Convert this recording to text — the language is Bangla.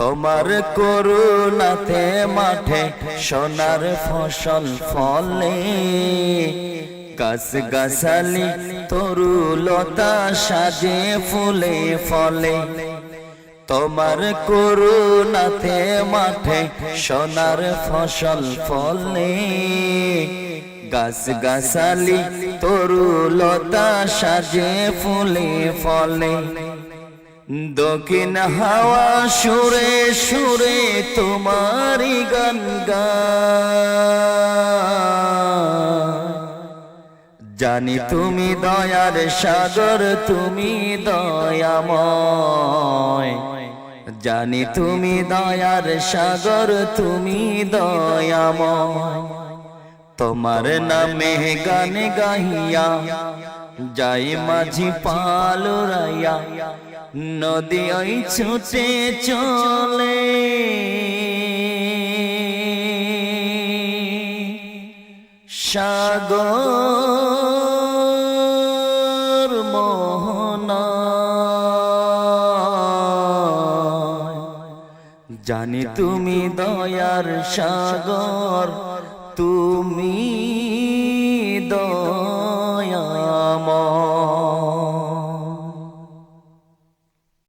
তোমার করুণাতে মাঠে সোনার ফসল ফলে। গাছ গাছালি, তরুলতা সাজে ফুলে ফলে। তোমার করুণাতে মাঠে সোনার ফসল ফলে। গাছ গাছালি, তরুলতা সাজে ফুলে ফলে। দক্ষিণ হাওয়া সুরে সুরে তোমারি গান। জানি তুমি দয়ার সাগর, তুমি দয়াময়। জানি তুমি দয়ার সাগর, তুমি দয়াময়। তোমার নামে গান গাইয়া যাই মাঝি পালুরাইয়া নদী ওই ছুটে চলে। সাগর মোহনা। জানি তুমি দয়ার সাগর তুমি